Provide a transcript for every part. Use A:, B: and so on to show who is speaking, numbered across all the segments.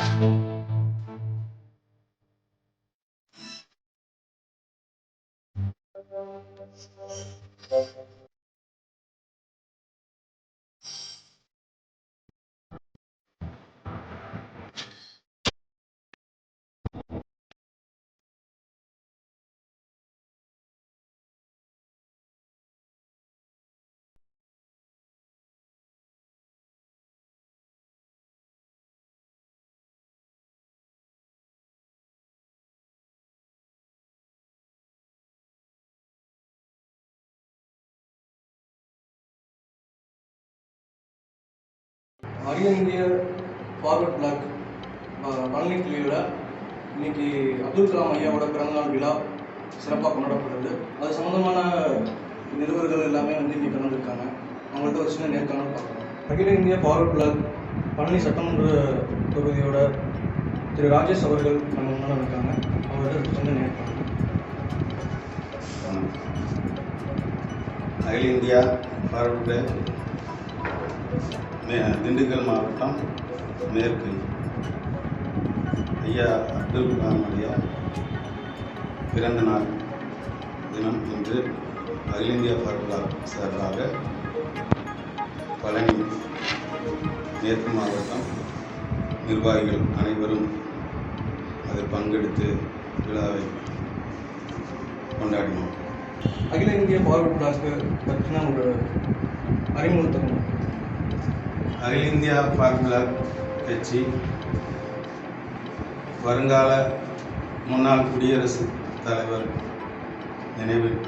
A: you அகில இந்திய forward black Palani கிளியில் இன்னைக்கு அப்துல் கலாம் ஐயாவோட பிறந்தநாள் விழா சிறப்பாக கொண்டாடப்படுது அது சம்மந்தமான நிறுவர்கள் எல்லாமே வந்து இங்கே கலந்துருக்காங்க. அவங்கள்ட்ட ஒரு சின்ன நேர்காணல் பார்க்கலாம். அகில இந்திய ஃபார்வர்ட் பிளாக் பழனி சட்டமன்ற தொகுதியோட திரு ராஜேஷ் அவர்கள் நம்ம முன்னால் இருக்காங்க. அவங்கள்ட்ட ஒரு சின்ன நேர்காணல்.
B: அகில இந்தியா ஃபார்வர்ட் பிளாக் திண்டுக்கல் மாவட்டம் மேற்கு. ஐயா அப்துல் கலாமுடைய பிறந்த நாள் தினம் இன்று அகில இந்திய பார்வர்டு சார்பாக பழனி மேற்கு மாவட்டம் நிர்வாகிகள் அனைவரும் அதில் பங்கெடுத்து விழாவை கொண்டாடினோம்.
A: அகில இந்திய ஃபார்வர்ட் பிளாஸ்க்கு பற்றின ஒரு அறிமுகத்தை
B: அகில இந்தியா பார்முலா கட்சி வருங்கால முன்னாள் குடியரசுத் தலைவர் நினைவில்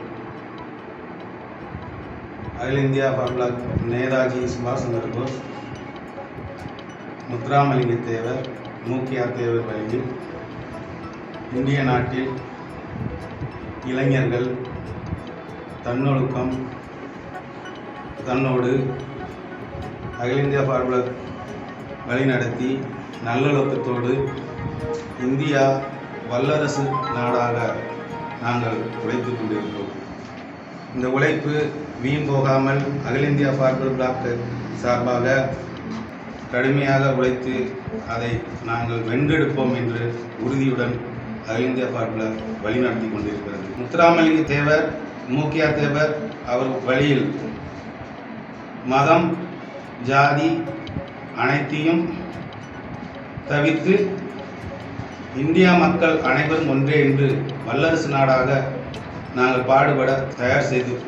B: அகில இந்தியா பார்முலா நேதாஜி சுபாஷ் சந்திர போஸ் முத்துராமலிங்க தேவர் மூக்கியா தேவர் வழியில் இந்திய நாட்டில் இளைஞர்கள் தன்னொழுக்கம் தன்னோடு அகில இந்தியா பார்வலர் வழிநடத்தி நல்லொழுக்கத்தோடு இந்தியா வல்லரசு நாடாக நாங்கள் உழைத்து கொண்டிருக்கிறோம். இந்த உழைப்பு வீண் போகாமல் அகில இந்தியா பார்வலர் பிளாக் சார்பாக கடுமையாக உழைத்து அதை நாங்கள் வென்றெடுப்போம் என்று உறுதியுடன் அகில இந்தியா பார்வலர் வழிநடத்தி கொண்டிருக்கிறது. முத்துராமலிங்க தேவர் மூக்கியா தேவர் அவர் வழியில் மதம் ஜாதி அனைத்தையும் தவிர்த்து இந்தியா மக்கள் அனைவரும் ஒன்றே என்று வல்லரசு நாடாக நாங்கள் பாடுபட தயார் செய்து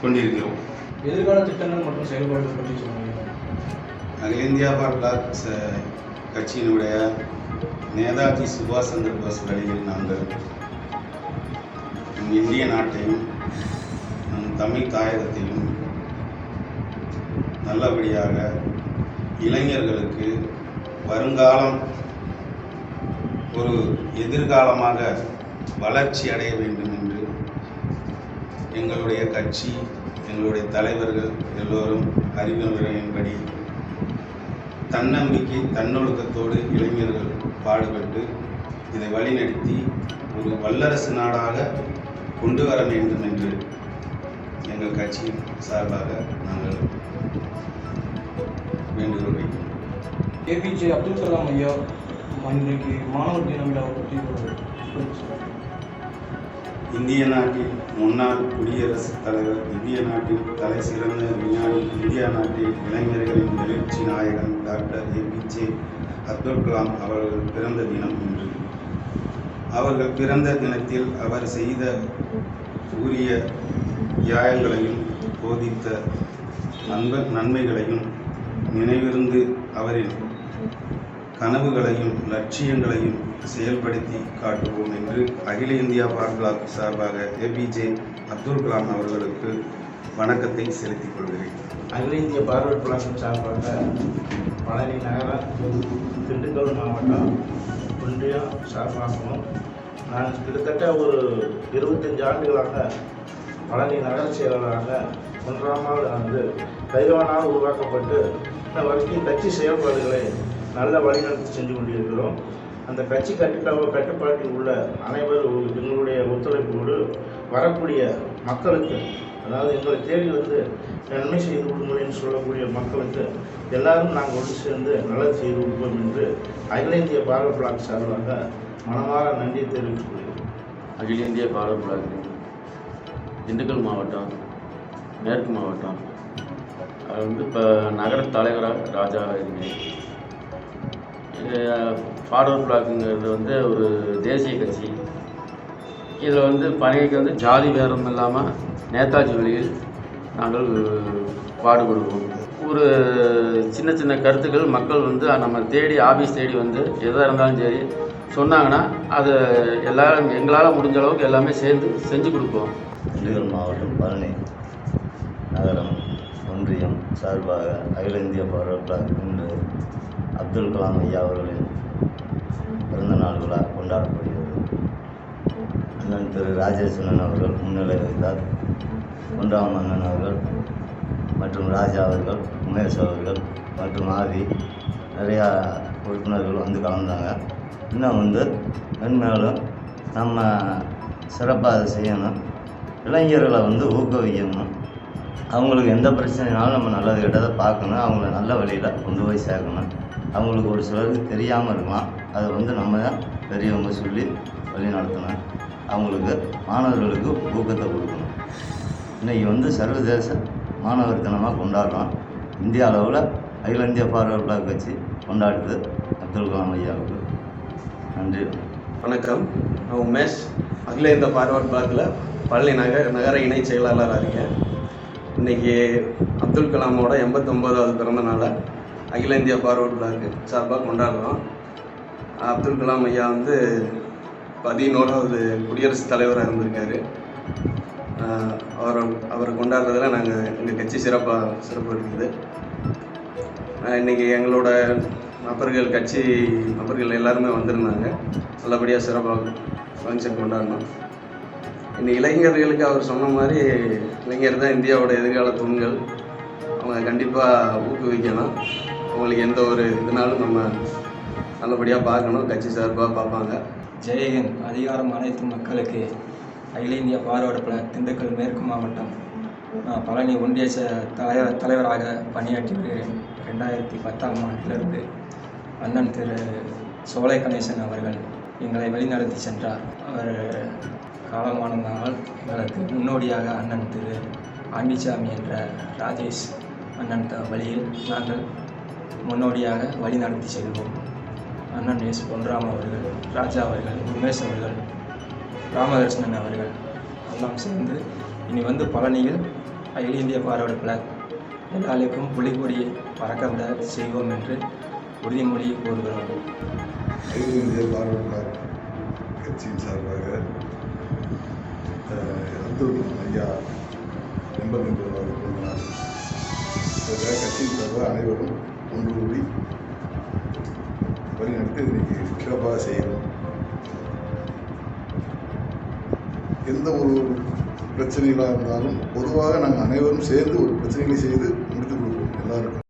B: கொண்டிருக்கிறோம்.
A: எதிர்கால திட்டங்கள் மற்றும் செயல்பாடுகள் பற்றி சொல்லுங்கள்.
B: அகில இந்தியா ச- கட்சியினுடைய நேதாஜி சுபாஷ் சந்திர போஸ் வழியில் நாங்கள் நம் இந்திய நாட்டையும் நம் தமிழ் தாயகத்தையும் நல்லபடியாக இளைஞர்களுக்கு வருங்காலம் ஒரு எதிர்காலமாக வளர்ச்சி அடைய வேண்டும் என்று எங்களுடைய கட்சி எங்களுடைய தலைவர்கள் எல்லோரும் அறிவுரையின்படி தன்னம்பிக்கை தன்னொழுக்கத்தோடு இளைஞர்கள் பாடுபட்டு இதை வழிநடத்தி ஒரு வல்லரசு நாடாக கொண்டு வர வேண்டும் என்று எங்கள் கட்சியின் சார்பாக நாங்கள் வேண்டுகோள் வைக்கிறோம்
A: ஏபிஜே அப்துல் கலாம் ஐயா இன்றைக்கு மாணவர் தின விழாவை பற்றி
B: இந்திய நாட்டின் முன்னாள் குடியரசுத் தலைவர் இந்திய நாட்டின் தலை சிறந்த விஞ்ஞானி இந்தியா நாட்டின் இளைஞர்களின் எழுச்சி நாயகன் டாக்டர் ஏபிஜே அப்துல் கலாம் அவர்கள் பிறந்த தினம் இன்று. அவர்கள் பிறந்த தினத்தில் அவர் செய்த உரிய தியாகங்களையும் போதித்த நண்ப நன்மைகளையும் நினைவிருந்து அவரின் கனவுகளையும் லட்சியங்களையும் செயல்படுத்தி காட்டுவோம் என்று அகில இந்தியா பார்க்லாக் சார்பாக ஏபிஜே அப்துல் கலாம் அவர்களுக்கு வணக்கத்தை செலுத்திக் கொள்கிறேன்.
C: அகில இந்திய பார்வர்ட் பிளாக்கின் சார்பாக பழனி நகர திண்டுக்கல் மாவட்டம் ஒன்றியம் சார்பாகவும் நான் கிட்டத்தட்ட ஒரு இருபத்தஞ்சு ஆண்டுகளாக பழனி நகர செயலாளராக ஒன்றாம் நாள் அன்று தைவானால் உருவாக்கப்பட்டு இன்ன வரைக்கும் கட்சி செயல்பாடுகளை நல்ல வழிநடத்தி செஞ்சு கொண்டிருக்கிறோம். அந்த கட்சி கட்டுக்க கட்டுப்பாட்டில் உள்ள அனைவரும் எங்களுடைய ஒத்துழைப்போடு வரக்கூடிய மக்களுக்கு அதாவது எங்களை தேடி வந்து நன்மை செய்து கொடுங்களேன்னு சொல்லக்கூடிய மக்களுக்கு எல்லாரும் நாங்கள் ஒன்று சேர்ந்து நல்லது செய்து கொடுப்போம் என்று அகில இந்திய பாரத் பிளாக் சார்பாக மனமாக நன்றி தெரிவித்துக் கொள்கிறேன்
D: அகில இந்திய பாரத் பிளாக் திண்டுக்கல் மாவட்டம் மேற்கு மாவட்டம் அது வந்து இப்போ நகர தலைவராக ராஜா இருக்கேன் இது ஃபார்வர்ட் பிளாக்குங்கிறது வந்து ஒரு தேசிய கட்சி. இதில் வந்து பணிக்கு வந்து ஜாதி பேரம் இல்லாமல் நேதாஜி வழியில் நாங்கள் பாடுபடுவோம். ஒரு சின்ன சின்ன கருத்துக்கள் மக்கள் வந்து நம்ம தேடி ஆஃபீஸ் தேடி வந்து எதாக இருந்தாலும் சரி சொன்னாங்கன்னா அதை எல்லாரும் எங்களால் முடிஞ்ச அளவுக்கு எல்லாமே சேர்ந்து செஞ்சு கொடுப்போம்.
E: மாவட்டம் பழனி நகரம். ஒன்றியம் சார்பாக அகில இந்திய பாராட்டாக இன்று அப்துல் கலாம் ஐயா அவர்களின் பிறந்த நாள் விழா கொண்டாடப்படுகிறது. அண்ணன் திரு ராஜேஸ்வரன் அவர்கள் முன்னிலை வைத்தார் ஒன்றாம் அண்ணன் அவர்கள் மற்றும் ராஜா அவர்கள் உமேஷ் அவர்கள் மற்றும் ஆதி நிறையா உறுப்பினர்கள் வந்து கலந்தாங்க. இன்னும் வந்து மென்மேலும் நம்ம சிறப்பாக செய்யணும். இளைஞர்களை வந்து ஊக்குவிக்கணும். அவங்களுக்கு எந்த பிரச்சனைனாலும் நம்ம நல்லது கெட்டதை பார்க்கணும். அவங்கள நல்ல வழியில் கொண்டு போய் சேர்க்கணும். அவங்களுக்கு ஒரு சிலருக்கு தெரியாமல் இருக்கலாம். அதை வந்து நம்ம தான் பெரியவங்க சொல்லி வழி நடத்தணும். அவங்களுக்கு மாணவர்களுக்கு ஊக்கத்தை கொடுக்கணும். இன்றைக்கி வந்து சர்வதேச மாணவர் தினமாக கொண்டாடுறோம். இந்திய அளவில் அகில இந்திய பார்வர் பிளாக் கட்சி கொண்டாடுது அப்துல் கலாம் ஐயாவுக்கு நன்றி.
F: வணக்கம். நான் உமேஷ். அகில இந்திய ஃபார்வர்ட் பிளாக்கில் பழனி நகர் நகர இணை செயலாளராக இருக்கேன். இன்னைக்கு அப்துல் கலாமோட எண்பத்தொம்போதாவது பிறந்த நாளை அகில இந்திய ஃபார்வர்ட் பிளாக் சார்பாக கொண்டாடுறோம். அப்துல் கலாம் ஐயா வந்து பதினோராவது குடியரசுத் தலைவராக இருந்திருக்காரு. அவரை அவரை கொண்டாடுறதில் நாங்கள் எங்கள் கட்சி சிறப்பாக சிறப்பு இருக்குது. இன்றைக்கி எங்களோட நபர்கள் கட்சி நபர்கள் எல்லாருமே வந்திருந்தாங்க. நல்லபடியாக சிறப்பாக ஃபங்க்ஷன் கொண்டாடினோம் இந்த இளைஞர்களுக்கு அவர் சொன்ன மாதிரி இளைஞர் தான் இந்தியாவோட எதிர்கால தூண்கள். அவங்க கண்டிப்பாக ஊக்குவிக்கணும். அவங்களுக்கு எந்த ஒரு இதுனாலும் நம்ம நல்லபடியாக பார்க்கணும். கட்சி சார்பாக பார்ப்பாங்க.
G: ஜெயகன் அதிகாரம் அனைத்து மக்களுக்கு அகில இந்திய பார்வர்டு பிளாக் திண்டுக்கல் மேற்கு மாவட்டம் நான் பழனி ஒன்றிய தலைவர் தலைவராக பணியாற்றி வருகிறேன். ரெண்டாயிரத்தி பத்தாம் ஆண்டிலிருந்து அண்ணன் திரு சோலை கணேசன் அவர்கள் எங்களை வழிநடத்தி சென்றார். அவர் காலமானதால் எங்களுக்கு முன்னோடியாக அண்ணன் திரு ஆண்டிசாமி என்ற ராஜேஷ் அண்ணன் த- வழியில் நாங்கள் முன்னோடியாக வழி நடத்தி செல்வோம். அண்ணன் எஸ் பொன்ராம் அவர்கள் ராஜா அவர்கள் உமேஷ் அவர்கள் ராமகிருஷ்ணன் அவர்கள் எல்லாம் சேர்ந்து இனி வந்து பழனியில் அகில இந்திய பார்வர்டு பிளாக் எல்லாருக்கும் புலிகொடியை பறக்கவிட செய்வோம் என்று உறுதிமொழியை கூறுகிறோம்.
H: அகில இந்திய பார்வர்ட் பிளாக் கட்சியின் சார்பாக அஹ், ஐயா எண்பத்தி ஒன்பதாவது பிறந்த நாள் இதற்காக கட்சியின் சார்பாக அனைவரும் ஒன்று கூடி வழி நடத்தி இன்னைக்கு சிறப்பாக செய்யணும். எந்த ஒரு பிரச்சனைகளாக இருந்தாலும் பொதுவாக நாங்கள் அனைவரும் சேர்ந்து ஒரு பிரச்சனைகளை செய்து முடித்துக் கொடுப்போம் எல்லாருக்கும்.